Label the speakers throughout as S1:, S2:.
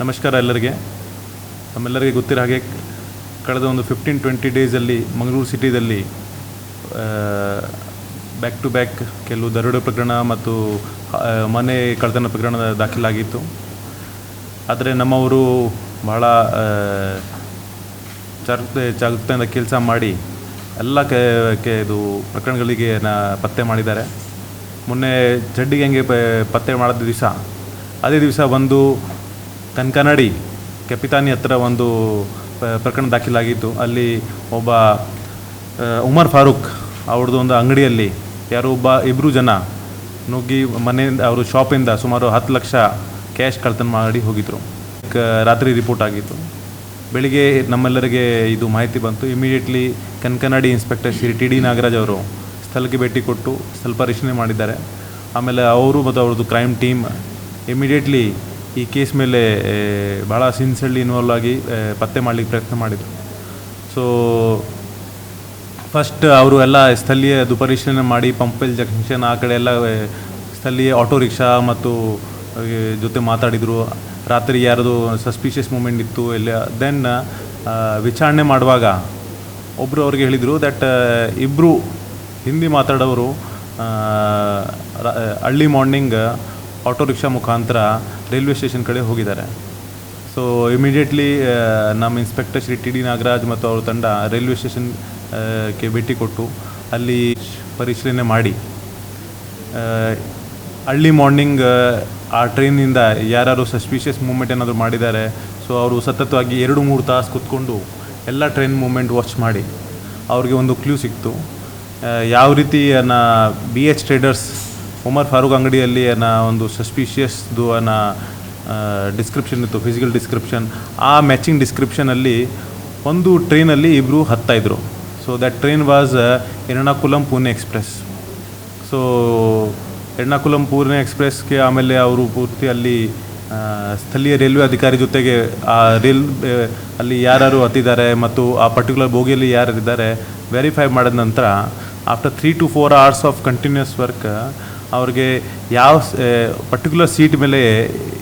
S1: ನಮಸ್ಕಾರ ಎಲ್ಲರಿಗೆ. ನಮ್ಮೆಲ್ಲರಿಗೆ ಗೊತ್ತಿರೋ ಹಾಗೆ ಕಳೆದ ಒಂದು ಫಿಫ್ಟೀನ್ ಟ್ವೆಂಟಿ ಡೇಸಲ್ಲಿ ಮಂಗಳೂರು ಸಿಟಿದಲ್ಲಿ ಬ್ಯಾಕ್ ಟು ಬ್ಯಾಕ್ ಕೆಲವು ದರೋಡೆ ಪ್ರಕರಣ ಮತ್ತು ಮನೆ ಕಳ್ತನ ಪ್ರಕರಣ ದಾಖಲಾಗಿತ್ತು. ಆದರೆ ನಮ್ಮವರು ಬಹಳ ಜಾಗೃತೆ ಜಾಗೃತೆಯಿಂದ ಕೆಲಸ ಮಾಡಿ ಎಲ್ಲ ಕೆ ಇದು ಪ್ರಕರಣಗಳಿಗೆ ನ, ಪತ್ತೆ ಮಾಡಿದ್ದಾರೆ. ಮೊನ್ನೆ ಜಡ್ಡಿಗೆ ಹೆಂಗೆ ಪತ್ತೆ ಮಾಡಿದ ದಿವಸ, ಅದೇ ದಿವಸ ಒಂದು ಕನ್ಕನಡಿ ಕೆಪಿತಾನಿ ಹತ್ರ ಒಂದು ಪ್ರಕರಣ ದಾಖಲಾಗಿತ್ತು. ಅಲ್ಲಿ ಒಬ್ಬ ಉಮರ್ ಫಾರೂಕ್ ಅವ್ರದ್ದು ಒಂದು ಅಂಗಡಿಯಲ್ಲಿ ಯಾರೋ ಒಬ್ಬ ಇಬ್ಬರು ಜನ ನುಗ್ಗಿ ಮನೆಯಿಂದ, ಅವರು ಶಾಪಿಂದ ಸುಮಾರು ಹತ್ತು ಲಕ್ಷ ಕ್ಯಾಶ್ ಕಳ್ತನ ಮಾಡಿ ಹೋಗಿದ್ರು. ರಾತ್ರಿ ರಿಪೋರ್ಟ್ ಆಗಿತ್ತು. ಬೆಳಿಗ್ಗೆ ನಮ್ಮೆಲ್ಲರಿಗೆ ಇದು ಮಾಹಿತಿ ಬಂತು. Immediately Kankanadi inspector Shri T D Nagaraj ಅವರು ಸ್ಥಳಕ್ಕೆ ಭೇಟಿ ಕೊಟ್ಟು ಸ್ವಲ್ಪ ಪರಿಶೀಲನೆ ಮಾಡಿದ್ದಾರೆ. ಆಮೇಲೆ ಅವರು ಮತ್ತು ಅವ್ರದ್ದು ಕ್ರೈಮ್ ಟೀಮ್ ಇಮಿಡಿಯೇಟ್ಲಿ ಈ ಕೇಸ್ ಮೇಲೆ ಭಾಳ ಸಿನ್ಸಿಯರ್ಲಿ ಇನ್ವಾಲ್ವ್ ಆಗಿ ಪತ್ತೆ ಮಾಡಲಿಕ್ಕೆ ಪ್ರಯತ್ನ ಮಾಡಿದರು. ಸೊ ಫಸ್ಟ್ ಅವರು ಎಲ್ಲ ಸ್ಥಳೀಯ ದುಪರಿಶೀಲನೆ ಮಾಡಿ ಪಂಪೆಲ್ ಜಂಕ್ಷನ್ ಆ ಕಡೆ ಎಲ್ಲ ಸ್ಥಳೀಯ ಆಟೋ ರಿಕ್ಷಾ ಮತ್ತು ಜೊತೆ ಮಾತಾಡಿದರು. ರಾತ್ರಿ ಯಾರದು ಸಸ್ಪಿಷಿಯಸ್ ಮೂಮೆಂಟ್ ಇತ್ತು, ಎಲ್ಲ ದೆನ್ ವಿಚಾರಣೆ ಮಾಡುವಾಗ ಒಬ್ಬರು ಅವ್ರಿಗೆ ಹೇಳಿದರು ದಟ್ ಇಬ್ಬರು ಹಿಂದಿ ಮಾತಾಡೋರು ಅರ್ಲಿ ಮಾರ್ನಿಂಗ್ ಆಟೋ ರಿಕ್ಷಾ ಮುಖಾಂತರ ರೈಲ್ವೆ ಸ್ಟೇಷನ್ ಕಡೆ ಹೋಗಿದ್ದಾರೆ. ಸೊ ಇಮಿಡಿಯೇಟ್ಲಿ ನಮ್ಮ inspector Shri T D Nagaraj ಮತ್ತು ಅವ್ರ ತಂಡ ರೈಲ್ವೆ ಸ್ಟೇಷನ್ಗೆ ಭೇಟಿ ಕೊಟ್ಟು ಅಲ್ಲಿ ಪರಿಶೀಲನೆ ಮಾಡಿ. ಅರ್ಲಿ ಮಾರ್ನಿಂಗ್ ಆ ಟ್ರೈನಿಂದ ಯಾರು ಸಸ್ಪಿಷಿಯಸ್ ಮೂಮೆಂಟ್ ಏನಾದರೂ ಮಾಡಿದ್ದಾರೆ ಸೊ ಅವರು ಸತತವಾಗಿ ಎರಡು ಮೂರು ತಾಸು ಕೂತ್ಕೊಂಡು ಎಲ್ಲ ಟ್ರೈನ್ ಮೂಮೆಂಟ್ ವಾಚ್ ಮಾಡಿ. ಅವ್ರಿಗೆ ಒಂದು ಕ್ಲೂ ಸಿಕ್ತು. ಯಾವ ರೀತಿ B H traders Umar Farooq ಅಂಗಡಿಯಲ್ಲಿ ಏನ ಒಂದು ಸಸ್ಪಿಷಿಯಸ್ದು ಅನ್ನ ಡಿಸ್ಕ್ರಿಪ್ಷನ್ ಇತ್ತು ಫಿಸಿಕಲ್ ಡಿಸ್ಕ್ರಿಪ್ಷನ್ ಆ ಮ್ಯಾಚಿಂಗ್ ಡಿಸ್ಕ್ರಿಪ್ಷನಲ್ಲಿ ಒಂದು ಟ್ರೈನಲ್ಲಿ ಇಬ್ಬರು ಹತ್ತಾಯಿದ್ರು so that train was Ernakulam Pune express so Ernakulam Pune ಎಕ್ಸ್ಪ್ರೆಸ್ಗೆ ಆಮೇಲೆ ಅವರು ಪೂರ್ತಿ ಅಲ್ಲಿ ಸ್ಥಳೀಯ ರೈಲ್ವೆ ಅಧಿಕಾರಿ ಜೊತೆಗೆ ಆ ರೈಲ್ ಅಲ್ಲಿ ಯಾರು ಹತ್ತಿದ್ದಾರೆ ಮತ್ತು ಆ ಪರ್ಟಿಕ್ಯುಲರ್ ಬೋಗಿಯಲ್ಲಿ ಯಾರು ಇದ್ದಾರೆ ವೆರಿಫೈ ಮಾಡಿದ ನಂತರ after three to four hours of continuous work ಅವ್ರಿಗೆ ಯಾವ ಪರ್ಟಿಕ್ಯುಲರ್ ಸೀಟ್ ಮೇಲೆ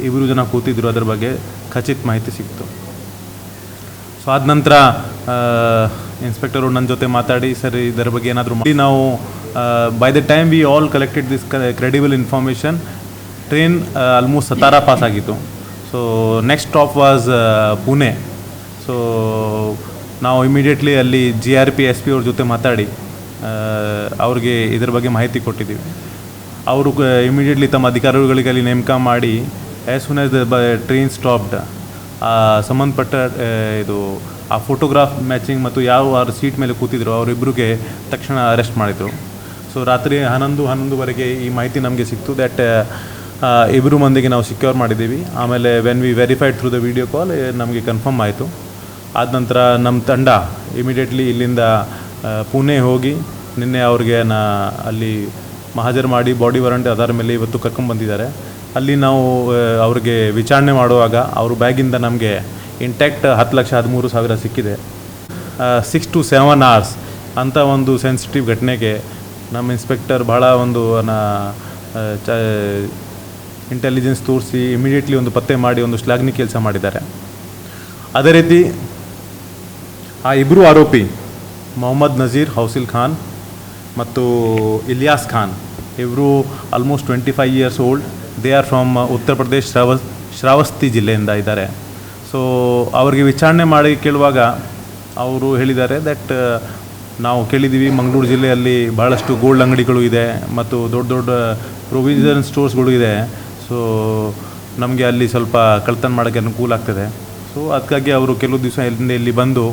S1: ಇಬ್ಬರು ಜನ ಕೂತಿದ್ರು ಅದರ ಬಗ್ಗೆ ಖಚಿತ ಮಾಹಿತಿ ಸಿಕ್ತು. ಸೊ ಆದ ನಂತರ ಇನ್ಸ್ಪೆಕ್ಟರು ನನ್ನ ಜೊತೆ ಮಾತಾಡಿ, ಸರ್, ಇದರ ಬಗ್ಗೆ ಏನಾದರೂ ಮಾಡಿ, ನಾವು by the time we all collected this credible information train almost Satara pass ಆಗಿತ್ತು. So next stop was Pune. So ನಾವು ಇಮಿಡಿಯೇಟ್ಲಿ ಅಲ್ಲಿ G R P S P ಅವ್ರ ಜೊತೆ ಮಾತಾಡಿ ಅವ್ರಿಗೆ ಇದ್ರ ಬಗ್ಗೆ ಮಾಹಿತಿ ಕೊಟ್ಟಿದ್ದೀವಿ. ಅವರು ಇಮಿಡಿಯೇಟ್ಲಿ ತಮ್ಮ ಅಧಿಕಾರಿಗಳಿಗೆ ಅಲ್ಲಿ ನೇಮಕ ಮಾಡಿ as soon as the train stopped ಸಂಬಂಧಪಟ್ಟ ಇದು, ಆ ಫೋಟೋಗ್ರಾಫ್ ಮ್ಯಾಚಿಂಗ್ ಮತ್ತು ಯಾವ ಸೀಟ್ ಮೇಲೆ ಕೂತಿದ್ರು ಅವರಿಬ್ಬರಿಗೆ ತಕ್ಷಣ ಅರೆಸ್ಟ್ ಮಾಡಿದರು. ಸೊ ರಾತ್ರಿ ಹನ್ನೊಂದು, ಹನ್ನೊಂದುವರೆಗೆ ಈ ಮಾಹಿತಿ ನಮಗೆ ಸಿಕ್ತು. ದ್ಯಾಟ್ ಇಬ್ಬರು ಮಂದಿಗೆ ನಾವು ಸಿಕ್ಯೂರ್ ಮಾಡಿದ್ದೀವಿ. ಆಮೇಲೆ when we verified through the video call ನಮಗೆ ಕನ್ಫರ್ಮ್ ಆಯಿತು. ಆದ ನಂತರ ನಮ್ಮ ತಂಡ ಇಮಿಡಿಯೇಟ್ಲಿ ಇಲ್ಲಿಂದ ಪುಣೆ ಹೋಗಿ, ನಿನ್ನೆ ಅವ್ರಿಗೆ ನಾ, ಅಲ್ಲಿ ಮಹಾಜರ್ ಮಾಡಿ ಬಾಡಿ ವಾರಂಟ್ ಆಧಾರ ಮೇಲೆ ಇವತ್ತು ಕರ್ಕೊಂಡ್ಬಂದಿದ್ದಾರೆ ಅಲ್ಲಿ ನಾವು ಅವ್ರಿಗೆ ವಿಚಾರಣೆ ಮಾಡುವಾಗ ಅವ್ರ ಬ್ಯಾಗಿಂದ ನಮಗೆ ಇಂಟ್ಯಾಕ್ಟ್ ಹತ್ತು ಲಕ್ಷ ಹದಿಮೂರು ಸಾವಿರ ಸಿಕ್ಕಿದೆ. ಸಿಕ್ಸ್ ಟು ಸೆವೆನ್ ಅವರ್ಸ್ ಅಂಥ ಒಂದು ಸೆನ್ಸಿಟಿವ್ ಘಟನೆಗೆ ನಮ್ಮ ಇನ್ಸ್ಪೆಕ್ಟರ್ ಭಾಳ ಒಂದು ಚ ಇಂಟೆಲಿಜೆನ್ಸ್ ತೋರಿಸಿ ಇಮಿಡಿಯೇಟ್ಲಿ ಒಂದು ಪತ್ತೆ ಮಾಡಿ ಒಂದು ಶ್ಲಾಘನೆ ಕೆಲಸ ಮಾಡಿದ್ದಾರೆ. ಅದೇ ರೀತಿ ಆ ಇಬ್ಬರು ಆರೋಪಿ, ಮೊಹಮ್ಮದ್ ನಜೀರ್, ಹೌಸಿಲ್ ಖಾನ್ ಮತ್ತು ಇಲಿಯಾಸ್ ಖಾನ್, ಇವರು almost twenty five years old they are from Uttar Pradesh ಶ್ರಾವ Shravasti ಜಿಲ್ಲೆಯಿಂದ ಇದ್ದಾರೆ. ಸೊ ಅವ್ರಿಗೆ ವಿಚಾರಣೆ ಮಾಡಿ ಕೇಳುವಾಗ ಅವರು ಹೇಳಿದ್ದಾರೆ ದಟ್ ನಾವು ಕೇಳಿದ್ದೀವಿ, ಮಂಗಳೂರು ಜಿಲ್ಲೆಯಲ್ಲಿ ಭಾಳಷ್ಟು ಗೋಲ್ಡ್ ಅಂಗಡಿಗಳು ಇದೆ ಮತ್ತು ದೊಡ್ಡ ದೊಡ್ಡ ಪ್ರೊವಿಷನ್ ಸ್ಟೋರ್ಸ್ಗಳು ಇದೆ. ಸೊ ನಮಗೆ ಅಲ್ಲಿ ಸ್ವಲ್ಪ ಕಳ್ತನ ಮಾಡೋಕ್ಕೆ ಅನುಕೂಲ ಆಗ್ತದೆ. ಸೊ ಅದಕ್ಕಾಗಿ ಅವರು ಕೆಲವು ದಿವಸ ಇಲ್ಲಿಂದ ಇಲ್ಲಿ ಬಂದು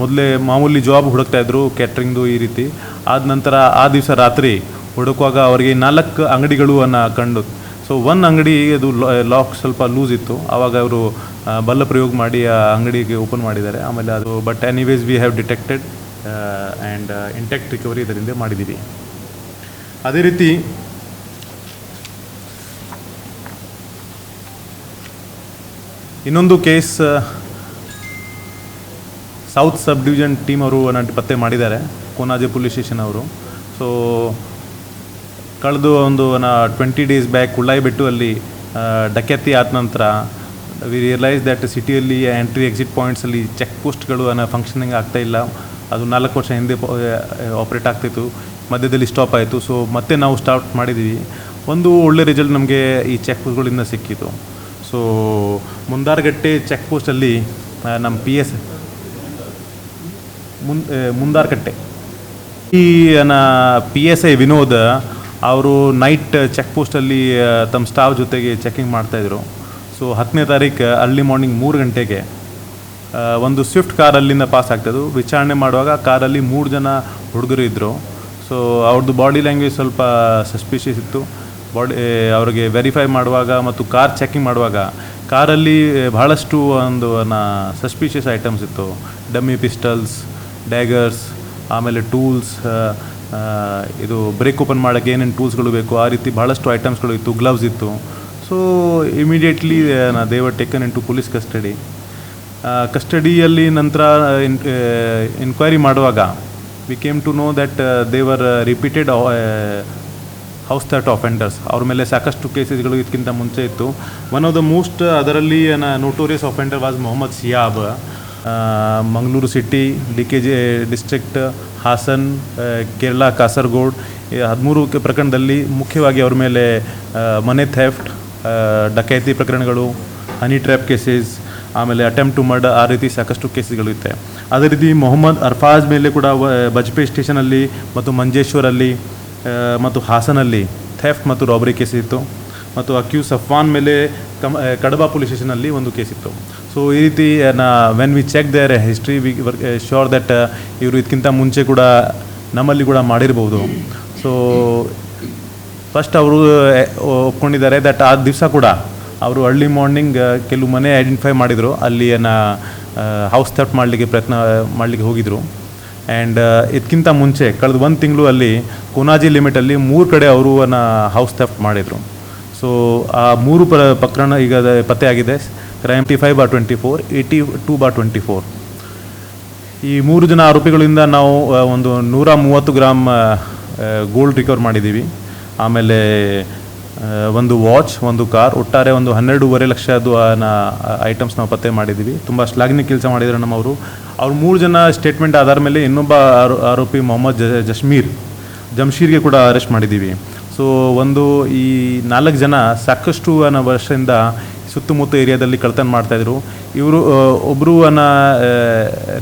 S1: ಮೊದಲೇ ಮಾಮೂಲಿ ಜಾಬ್ ಹುಡುಕ್ತಾಯಿದ್ರು ಕ್ಯಾಟ್ರಿಂಗ್ದು ಈ ರೀತಿ. ಆದ ನಂತರ ಆ ದಿವಸ ರಾತ್ರಿ ಹುಡುಕುವಾಗ ಅವರಿಗೆ ನಾಲ್ಕು ಅಂಗಡಿಗಳು ಅನ್ನ ಕಂಡು. ಸೊ ಒನ್ ಅಂಗಡಿ ಅದು ಲಾಕ್ ಸ್ವಲ್ಪ ಲೂಸ್ ಇತ್ತು. ಆವಾಗ ಅವರು ಬಲ್ಲ ಪ್ರಯೋಗ ಮಾಡಿ ಆ ಅಂಗಡಿಗೆ ಓಪನ್ ಮಾಡಿದ್ದಾರೆ. ಆಮೇಲೆ ಅದು but anyways we have detected and intact recovery ಇದರಿಂದ ಮಾಡಿದ್ದೀವಿ. ಅದೇ ರೀತಿ, ಇನ್ನೊಂದು case south sub division team ಅವರು ಪತ್ತೆ ಮಾಡಿದ್ದಾರೆ, ಕೋನಾಜೆ ಪೊಲೀಸ್ ಸ್ಟೇಷನ್ ಅವರು. ಸೊ ಕಳೆದು ಒಂದು, ನಾ ಟ್ವೆಂಟಿ ಡೇಸ್ ಬ್ಯಾಕ್ ಕುಳ್ಳಾಯಿ ಬಿಟ್ಟು ಅಲ್ಲಿ ಡಕ್ಯಾತಿ ಆದ ನಂತರ ವಿ ರಿಯಲೈಸ್ ದ್ಯಾಟ್ ಸಿಟಿಯಲ್ಲಿ ಎಂಟ್ರಿ ಎಕ್ಸಿಟ್ ಪಾಯಿಂಟ್ಸಲ್ಲಿ ಚೆಕ್ ಪೋಸ್ಟ್ಗಳು ಅನ್ನೋ ಫಂಕ್ಷನಿಂಗ್ ಆಗ್ತಾ ಇಲ್ಲ. ಅದು ನಾಲ್ಕು ವರ್ಷ ಹಿಂದೆ ಆಪ್ರೇಟ್ ಆಗ್ತಿತ್ತು. ಮಧ್ಯದಲ್ಲಿ ಸ್ಟಾಪ್ ಆಯಿತು. ಸೊ ಮತ್ತೆ ನಾವು ಸ್ಟಾರ್ಟ್ ಮಾಡಿದ್ದೀವಿ ಒಂದು ಒಳ್ಳೆ ರಿಸಲ್ಟ್ ನಮಗೆ ಈ ಚೆಕ್ ಪೋಸ್ಟ್ಗಳಿಂದ ಸಿಕ್ಕಿತು. ಸೊ ಮುಂದಾರ್ಗಟ್ಟೆ ಚೆಕ್ ಪೋಸ್ಟಲ್ಲಿ ನಮ್ಮ ಪಿ ಎಸ್ ಮುನ್ ಮುಂದಾರ್ಕಟ್ಟೆ. ಈ ನ ಪಿ ಎಸ್ ಐ ವಿನೋದ್ ಅವರು ನೈಟ್ ಚೆಕ್ ಪೋಸ್ಟಲ್ಲಿ ತಮ್ಮ ಸ್ಟಾಫ್ ಜೊತೆಗೆ ಚೆಕಿಂಗ್ ಮಾಡ್ತಾಯಿದ್ರು ಸೊ ಹತ್ತನೇ ತಾರೀಕು ಅರ್ಲಿ ಮಾರ್ನಿಂಗ್ ಮೂರು ಗಂಟೆಗೆ ಒಂದು ಸ್ವಿಫ್ಟ್ ಕಾರ್ ಅಲ್ಲಿಂದ ಪಾಸ್ ಆಗ್ತಾಯಿದ್ರು ವಿಚಾರಣೆ ಮಾಡುವಾಗ ಕಾರಲ್ಲಿ ಮೂರು ಜನ ಹುಡುಗರು ಇದ್ದರು ಸೊ ಅವ್ರದ್ದು ಬಾಡಿ ಲ್ಯಾಂಗ್ವೇಜ್ ಸ್ವಲ್ಪ ಸಸ್ಪಿಷಿಯಸ್ ಇತ್ತು. ಬಾಡಿ ಅವ್ರಿಗೆ ವೆರಿಫೈ ಮಾಡುವಾಗ ಮತ್ತು ಕಾರ್ ಚೆಕಿಂಗ್ ಮಾಡುವಾಗ ಕಾರಲ್ಲಿ ಬಹಳಷ್ಟು ಒಂದು ಸಸ್ಪಿಷಿಯಸ್ ಐಟಮ್ಸ್ ಇತ್ತು. ಡಮ್ಮಿ ಪಿಸ್ಟಲ್ಸ್ ಡ್ಯಾಗರ್ಸ್ ಆಮೇಲೆ ಟೂಲ್ಸ್ ಇದು ಬ್ರೇಕ್ ಓಪನ್ ಮಾಡೋಕ್ಕೆ ಏನೇನು ಟೂಲ್ಸ್ಗಳು ಬೇಕು ಆ ರೀತಿ ಭಾಳಷ್ಟು ಐಟಮ್ಸ್ಗಳು ಇತ್ತು ಗ್ಲವ್ಸ್ ಇತ್ತು. ಸೊ ಇಮಿಡಿಯೇಟ್ಲಿ ನಾ they were taken into police custody ಕಸ್ಟಡಿಯಲ್ಲಿ ನಂತರ ಎನ್ಕ್ವೈರಿ ಮಾಡುವಾಗ we came to know that they were repeated house theft offenders ಅವ್ರ ಮೇಲೆ ಸಾಕಷ್ಟು ಕೇಸಸ್ಗಳು ಇದಕ್ಕಿಂತ ಮುಂಚೆ ಇತ್ತು. ಒನ್ ಆಫ್ ದ ಮೋಸ್ಟ್ ಅದರಲ್ಲಿ notorious offender was Mohammed Siyab Mangaluru city, D K G, district, Hassan Kerala, Kasaragod ಹದಿಮೂರು ಪ್ರಕರಣದಲ್ಲಿ ಮುಖ್ಯವಾಗಿ ಅವ್ರ ಮೇಲೆ ಮನೆ ಥೆಫ್ಟ್ ಡಕೈತಿ ಪ್ರಕರಣಗಳು, ಹನಿ ಟ್ರ್ಯಾಪ್ ಕೇಸಸ್, ಆಮೇಲೆ ಅಟೆಂಪ್ಟ್ ಟು ಮರ್ಡರ್ ಆ ರೀತಿ ಸಾಕಷ್ಟು ಕೇಸಸ್ಗಳು ಇತ್ತೆ. ಅದೇ ರೀತಿ ಮೊಹಮ್ಮದ್ ಅರ್ಫಾಜ್ ಮೇಲೆ ಕೂಡ ಬಜ್ಪೆ ಸ್ಟೇಷನಲ್ಲಿ ಮತ್ತು ಮಂಜೇಶ್ವರಲ್ಲಿ ಮತ್ತು ಹಾಸನಲ್ಲಿ ಥೆಫ್ಟ್ ಮತ್ತು ರಾಬರಿ ಕೇಸ್ ಇತ್ತು. ಮತ್ತು ಅಕ್ಯೂ ಸಫ್ವಾನ್ ಮೇಲೆ ಕಮ್ ಕಡಬ ಪೊಲೀಸ್ ಸ್ಟೇಷನಲ್ಲಿ ಒಂದು ಕೇಸ್ ಇತ್ತು. ಸೊ ಈ ರೀತಿ when we check their history we sure that ಇವರು ಇದಕ್ಕಿಂತ ಮುಂಚೆ ಕೂಡ ನಮ್ಮಲ್ಲಿ ಕೂಡ ಮಾಡಿರ್ಬೋದು. ಸೊ ಫಸ್ಟ್ ಅವರು ಒಪ್ಕೊಂಡಿದ್ದಾರೆ ದಟ್ ಆ ದಿವಸ ಕೂಡ ಅವರು ಅರ್ಲಿ ಮಾರ್ನಿಂಗ್ ಕೆಲವು ಮನೆ ಐಡೆಂಟಿಫೈ ಮಾಡಿದರು. ಅಲ್ಲಿ ಏನ ಹೌಸ್ ಥೆಫ್ಟ್ ಮಾಡಲಿಕ್ಕೆ ಪ್ರಯತ್ನ, ಮಾಡಲಿಕ್ಕೆ ಹೋಗಿದ್ರು. ಆ್ಯಂಡ್ ಇದಕ್ಕಿಂತ ಮುಂಚೆ, ಕಳೆದ ಒಂದು ತಿಂಗಳು ಅಲ್ಲಿ ಕೊನಾಜಿ ಲಿಮಿಟಲ್ಲಿ ಮೂರು ಕಡೆ ಅವರು ಅನ್ನ ಹೌಸ್ ಥೆಫ್ಟ್ ಮಾಡಿದರು. ಸೊ ಆ ಮೂರು ಪ್ರ ಪ್ರಕರಣ ಈಗ ಪತ್ತೆಯಾಗಿದೆ. Crime T five bar twenty four eighty two bar twenty four. ಈ ಮೂರು ಜನ ಆರೋಪಿಗಳಿಂದ ನಾವು ಒಂದು ನೂರ ಮೂವತ್ತು ಗ್ರಾಮ್ ಗೋಲ್ಡ್ ರಿಕವರ್ ಮಾಡಿದ್ದೀವಿ. ಆಮೇಲೆ ಒಂದು ವಾಚ್ ಒಂದು ಕಾರ್ ಒಟ್ಟಾರೆ ಒಂದು ಹನ್ನೆರಡೂವರೆ ಲಕ್ಷದ್ದು ಐಟಮ್ಸ್ ನಾವು ಪತ್ತೆ ಮಾಡಿದ್ದೀವಿ. ತುಂಬ ಶ್ಲಾಘನೀಯ ಕೆಲಸ ಮಾಡಿದ್ರು ನಮ್ಮವರು ಅವ್ರು. ಮೂರು ಜನ ಸ್ಟೇಟ್ಮೆಂಟ್ ಆಧಾರ ಮೇಲೆ ಇನ್ನೊಬ್ಬ ಆರೋ- ಆರೋಪಿ ಮೊಹಮ್ಮದ್ ಜಶ್ಮೀರ್, ಜಮ್ಶೀರ್ಗೆ ಕೂಡ ಅರೆಸ್ಟ್ ಮಾಡಿದ್ದೀವಿ. ಸೊ ಒಂದು ಈ ನಾಲ್ಕು ಜನ ಸಾಕಷ್ಟು ವರ್ಷದಿಂದ ಸುತ್ತಮುತ್ತ ಏರಿಯಾದಲ್ಲಿ ಕಳ್ತನ ಮಾಡ್ತಾಯಿದ್ರು ಇವರು ಒಬ್ಬರು ಅನ್ನ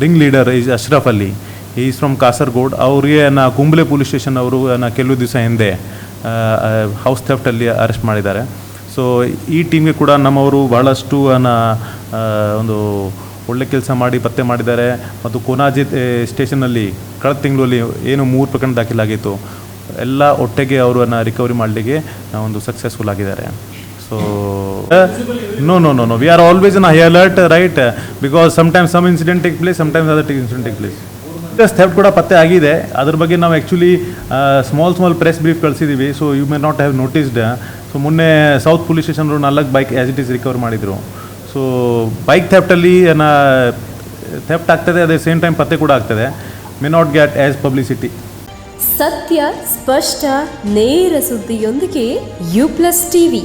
S1: ring leader is Ashraf Ali is from Kasaragod. ಅವರಿಗೆ ನಾ ಕುಂಬ್ಳೆ ಪೊಲೀಸ್ ಸ್ಟೇಷನ್ ಅವರು ನಾ ಕೆಲವು ದಿವಸ ಹಿಂದೆ ಹೌಸ್ ಥೆಫ್ಟಲ್ಲಿ ಅರೆಸ್ಟ್ ಮಾಡಿದ್ದಾರೆ. ಸೊ ಈ ಟೀಮ್ಗೆ ಕೂಡ ನಮ್ಮವರು ಭಾಳಷ್ಟು ಅನ್ನ ಒಂದು ಒಳ್ಳೆ ಕೆಲಸ ಮಾಡಿ ಪತ್ತೆ ಮಾಡಿದ್ದಾರೆ. ಮತ್ತು ಕೊನಾಜಿ ಸ್ಟೇಷನಲ್ಲಿ ಕಳೆದ ತಿಂಗಳಲ್ಲಿ ಏನು ಮೂರು ಪ್ರಕರಣ ದಾಖಲಾಗಿತ್ತು. ಎಲ್ಲ ಒಟ್ಟಿಗೆ ಅವರನ್ನು ರಿಕವರಿ ಮಾಡಲಿಕ್ಕೆ ಒಂದು ಸಕ್ಸಸ್ಫುಲ್ ಆಗಿದ್ದಾರೆ. So no no no no we are always in high alert right because sometimes some incident take place sometimes other incident take place theft ಕೂಡ ಪತ್ತೆ ಆಗಿದೆ. ಅದ್ರ ಬಗ್ಗೆ ನಾವು actually small small press brief ಕಳಿಸಿದ್ದೀವಿ so you may not have noticed so ಮೊನ್ನೆ south police station ನಾಲ್ಕು bike as it is recover ಮಾಡಿದರು. So bike ಥೆಫ್ಟಲ್ಲಿ ಥೆಫ್ಟ್ ಆಗ್ತದೆ, ಅದೇ ಸೇಮ್ ಟೈಮ್ ಪತ್ತೆ ಕೂಡ ಆಗ್ತದೆ. May not get as publicity
S2: ಸತ್ಯ, ಸ್ಪಷ್ಟ, ನೇರ ಸುದ್ದಿಯೊಂದಿಗೆ ಯು ಪ್ಲಸ್ ಟಿವಿ